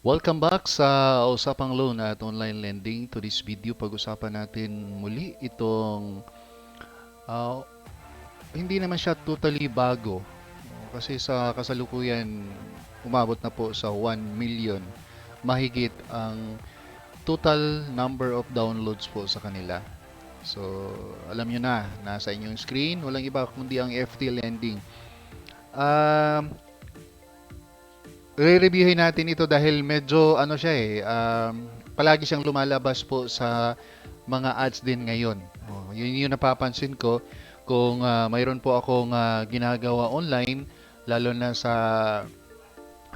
Welcome back sa Usapang Loan at Online Lending. To this video, pag-usapan natin muli itong ah, hindi naman siya totally bago. Kasi sa kasalukuyan, umabot na po sa 1 million mahigit ang total number of downloads po sa kanila. So, alam nyo na, nasa inyong screen, walang iba kundi ang FT Lending. Um, re-reviewin natin ito dahil medyo ano siya eh, um, palagi siyang lumalabas po sa mga ads din ngayon. Oh, yun yung napapansin ko kung ah, mayroon po akong ah, ginagawa online, lalo na sa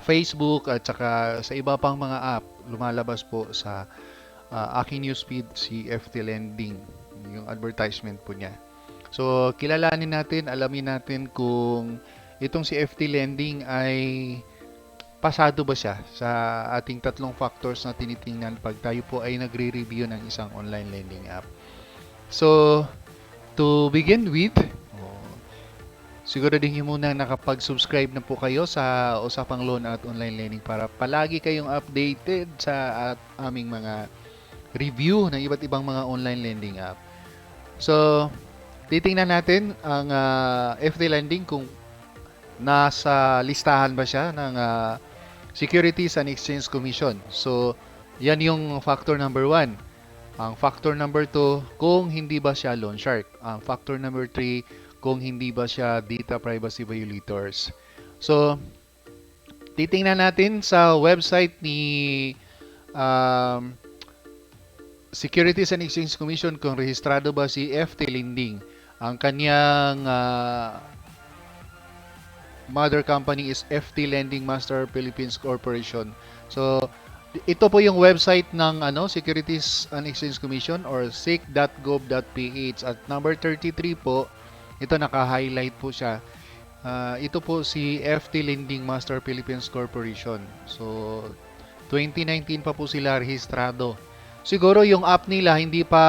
Facebook at saka sa iba pang mga app, lumalabas po sa ah, aking newsfeed si FT Lending, yung advertisement po niya. So, kilalanin natin, alamin natin kung itong si FT Lending ay pasado ba siya sa ating tatlong factors na tinitingnan pag tayo po ay nagre-review ng isang online lending app. So, to begin with, oh, siguraduhin muna nakapag-subscribe na po kayo sa Usapang Loan at Online Lending para palagi kayong updated sa at aming mga review ng iba't ibang mga online lending app. So, titingnan natin ang ah, FT Lending kung nasa listahan ba siya ng ah, Securities and Exchange Commission. So, yan yung factor number one. Ang factor number two, kung hindi ba siya loan shark. Ang factor number three, kung hindi ba siya data privacy violators. So, titingnan natin sa website ni um, Securities and Exchange Commission kung rehistrado ba si FT Lending. Ang kanyang ah, mother company is FT Lending Master Philippines Corporation. So, ito po yung website ng ano Securities and Exchange Commission or sec.gov.ph at number 33 po, ito naka-highlight po siya. Ah, ito po si FT Lending Master Philippines Corporation. So, 2019 pa po sila rehistrado. Siguro yung app nila hindi pa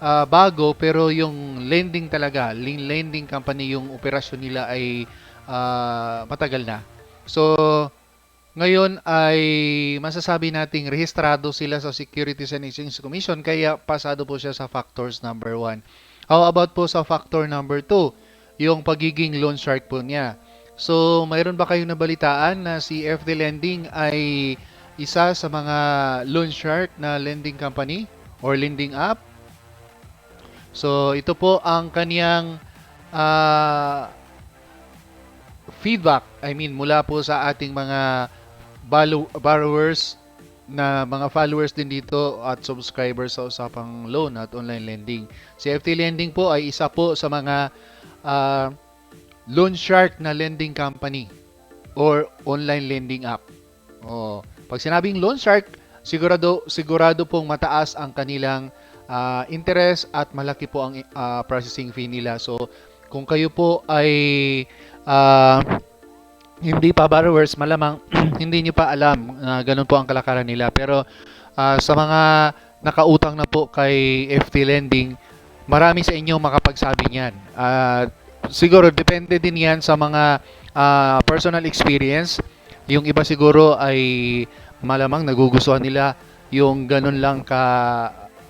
ah, bago pero yung lending talaga, lending company yung operasyon nila ay ah, matagal na. So, ngayon ay masasabi nating rehistrado sila sa Securities and Exchange Commission kaya pasado po siya sa factors number 1. How about po sa factor number 2? Yung pagiging loan shark po niya. So, mayroon ba kayong nabalitaan na si FD Lending ay isa sa mga loan shark na lending company or lending app? So, ito po ang kaniyang ah, feedback, I mean, mula po sa ating mga borrowers na mga followers din dito at subscribers sa Usapang Loan at Online Lending. Si FT Lending po ay isa po sa mga ah, loan shark na lending company or online lending app. Oh, pag sinabing loan shark, sigurado sigurado pong mataas ang kanilang ah, interest at malaki po ang ah, processing fee nila. So, kung kayo po ay ah, hindi pa borrowers, malamang hindi nyo pa alam na ganun po ang kalakaran nila. Pero ah, sa mga nakautang na po kay FT Lending, marami sa inyo makapagsabi niyan. At siguro depende din yan sa mga ah, personal experience. Yung iba siguro ay malamang nagugustuhan nila yung ganun lang ka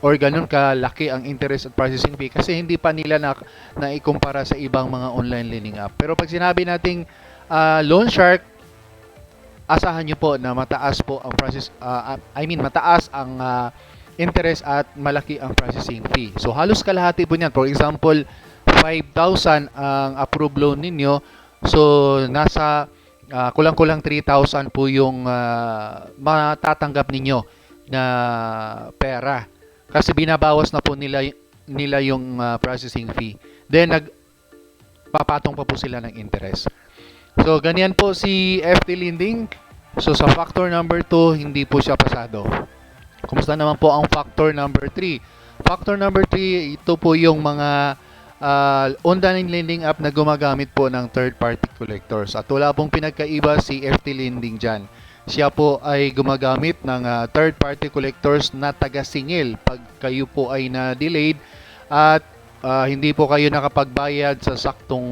or ganun kalaki ang interest at processing fee kasi hindi pa nila na naikumpara sa ibang mga online lending app. Pero pag sinabi nating ah, loan shark, asahan nyo po na mataas po ang process ah, I mean mataas ang ah, interest at malaki ang processing fee. So halos kalahati po niyan. For example, 5,000 ang approved loan ninyo. So nasa ah, kulang-kulang 3,000 po yung ah, matatanggap ninyo na pera. Kasi binabawas na po nila nila yung ah, processing fee. Then nag papatong pa po sila ng interest. So, ganyan po si FT Lending. So, sa factor number 2, hindi po siya pasado. Kumusta naman po ang factor number 3? Factor number 3, ito po yung mga uh, online lending app na gumagamit po ng third-party collectors. At wala pong pinagkaiba si FT Lending dyan. Siya po ay gumagamit ng ah, third-party collectors na taga-singil pag kayo po ay na-delayed at ah, hindi po kayo nakapagbayad sa saktong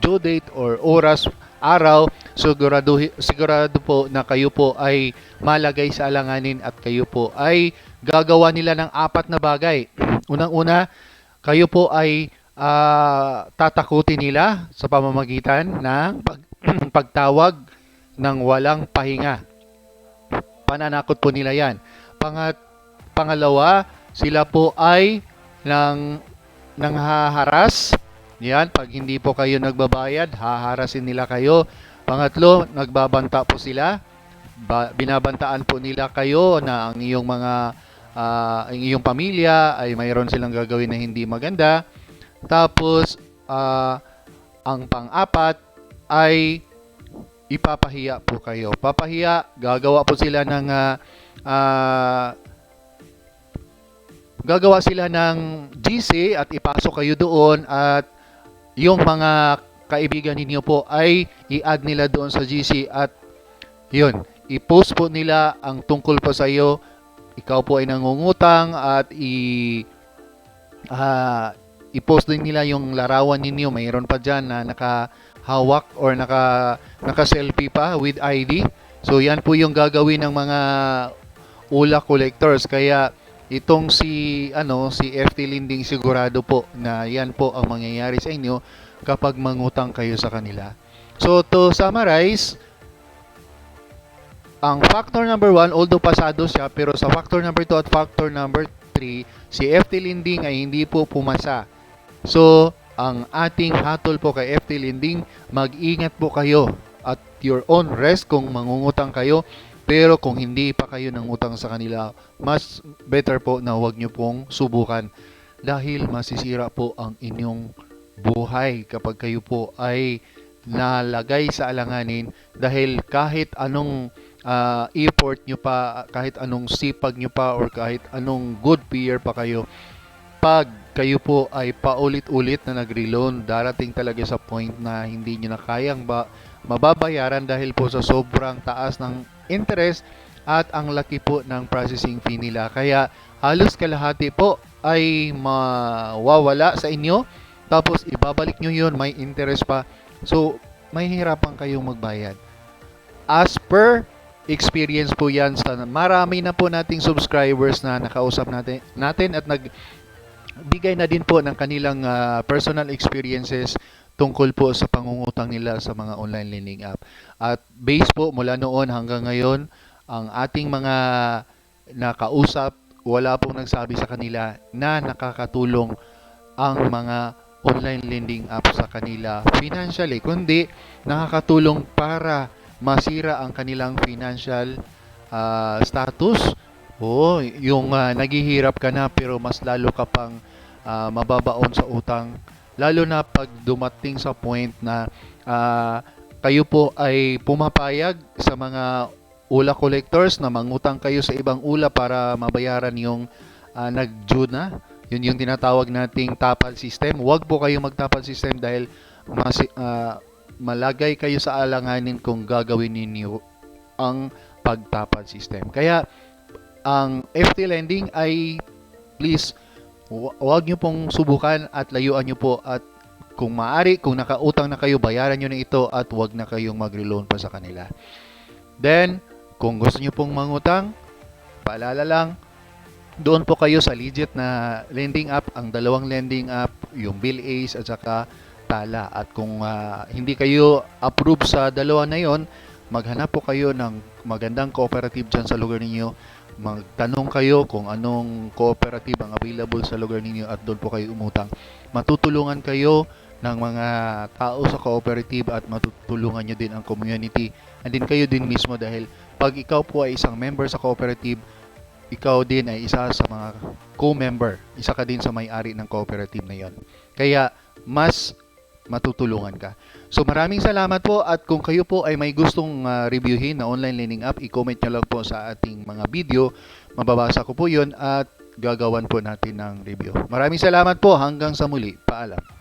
due date or oras, araw. sigurado, sigurado po na kayo po ay malagay sa alanganin at kayo po ay gagawa nila ng apat na bagay. Unang-una, kayo po ay ah, tatakutin nila sa pamamagitan ng pag, pagtawag ng walang pahinga. Pananakot po nila yan. Pangat, pangalawa, sila po ay nang nanghaharas. Yan, pag hindi po kayo nagbabayad, haharasin nila kayo. Pangatlo, nagbabanta po sila. Ba, binabantaan po nila kayo na ang iyong mga ah, ang iyong pamilya ay mayroon silang gagawin na hindi maganda. Tapos ah, ang pang-apat ay ipapahiya po kayo. Papahiya, gagawa po sila ng ah, ah, gagawa sila ng GC at ipasok kayo doon at yung mga kaibigan ninyo po ay i-add nila doon sa GC at yun, i-post po nila ang tungkol po sa iyo. Ikaw po ay nangungutang at i ah, i-post din nila yung larawan ninyo. Mayroon pa dyan na nakahawak or naka, naka-selfie pa with ID. So yan po yung gagawin ng mga ula collectors. Kaya itong si ano si FT Lending sigurado po na yan po ang mangyayari sa inyo kapag mangutang kayo sa kanila. So to summarize, ang factor number 1, although pasado siya, pero sa factor number 2 at factor number 3, si FT Lending ay hindi po pumasa. So, ang ating hatol po kay FT Lending, mag-ingat po kayo at your own risk kung mangungutang kayo. Pero kung hindi pa kayo nang utang sa kanila, mas better po na huwag nyo pong subukan. Dahil masisira po ang inyong buhay kapag kayo po ay nalagay sa alanganin dahil kahit anong ah, effort nyo pa, kahit anong sipag nyo pa or kahit anong good peer pa kayo, pag kayo po ay paulit-ulit na nagre-loan, darating talaga sa point na hindi nyo na kayang ba mababayaran dahil po sa sobrang taas ng interest at ang laki po ng processing fee nila. Kaya halos kalahati po ay mawawala sa inyo tapos ibabalik nyo yun, may interest pa. So, may hirapan kayong magbayad. As per experience po yan sa marami na po nating subscribers na nakausap natin, natin at nag bigay na din po ng kanilang ah, personal experiences tungkol po sa pangungutang nila sa mga online lending app. At base po mula noon hanggang ngayon, ang ating mga nakausap, wala pong nagsabi sa kanila na nakakatulong ang mga online lending app sa kanila financially, kundi nakakatulong para masira ang kanilang financial ah, status. Oo, yung ah, naghihirap ka na pero mas lalo ka pang ah, mababaon sa utang. Lalo na pag dumating sa point na ah, kayo po ay pumapayag sa mga ula collectors na mangutang kayo sa ibang ula para mabayaran yung ah, nag-due na. Yun yung tinatawag nating tapal system. Huwag po kayo magtapal system dahil mas, ah, malagay kayo sa alanganin kung gagawin ninyo ang pagtapal system. Kaya ang FT lending ay please huwag nyo pong subukan at layuan nyo po at kung maaari, kung nakautang na kayo, bayaran nyo na ito at huwag na kayong magre-loan pa sa kanila. Then, kung gusto nyo pong mangutang, paalala lang, doon po kayo sa legit na lending app, ang dalawang lending app, yung Bill Ace at saka Tala. At kung ah, hindi kayo approve sa dalawa na yon, maghanap po kayo ng magandang cooperative dyan sa lugar ninyo. Magtanong kayo kung anong cooperative ang available sa lugar ninyo at doon po kayo umutang. Matutulungan kayo ng mga tao sa cooperative at matutulungan nyo din ang community. And din kayo din mismo dahil pag ikaw po ay isang member sa cooperative, ikaw din ay isa sa mga co-member. Isa ka din sa may-ari ng cooperative na yon. Kaya mas matutulungan ka. So maraming salamat po at kung kayo po ay may gustong ah, reviewin na online learning app, i-comment nyo lang po sa ating mga video. Mababasa ko po yun at gagawan po natin ng review. Maraming salamat po. Hanggang sa muli. Paalam.